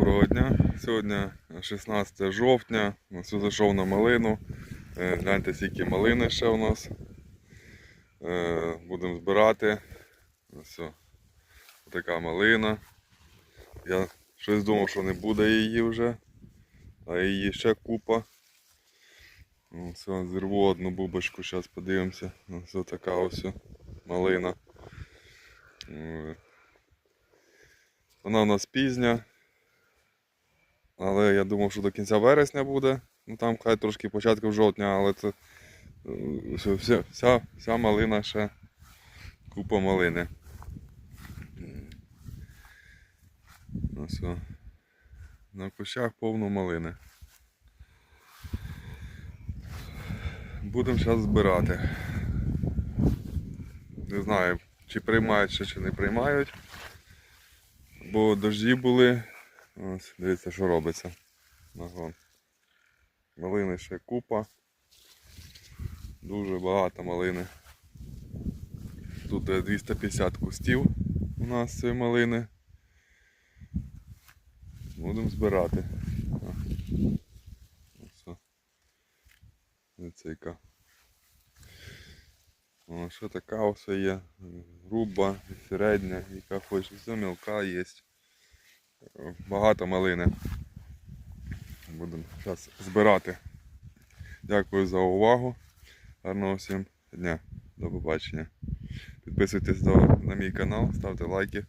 доброго дня. Сьогодні 16 жовтня. Ось зайшов на малину. Е, Гляньте, скільки малини ще у нас. Е, Будемо збирати. Ось така малина. Я щось думав, що не буде її вже, а її ще купа. Ось, о, зірву одну бубочку, зараз подивимося. Ось така ось малина. Е, Вона у нас пізня. Але я думав, що до кінця вересня буде. Ну там хай трошки початку жовтня, але це е, все, вся, вся, вся малина ще купа малини. М. Ось. На кущах повно малини. Будемо зараз збирати. Не знаю, чи приймають ще, чи не приймають. Бо дожді були. Ось, дивіться, що робиться. Ага. Малини ще купа. Дуже багато малини. Тут е, 250 кустів у нас цієї малини. Будемо збирати. Ось. о. Яка. Що така ось є. Груба, середня, яка хоче. Все мілка є. Багато малини. Будемо зараз збирати. Дякую за увагу. Гарного всім дня. До побачення. Підписуйтесь на мій канал, ставте лайки,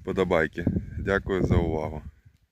вподобайки. Дякую за увагу.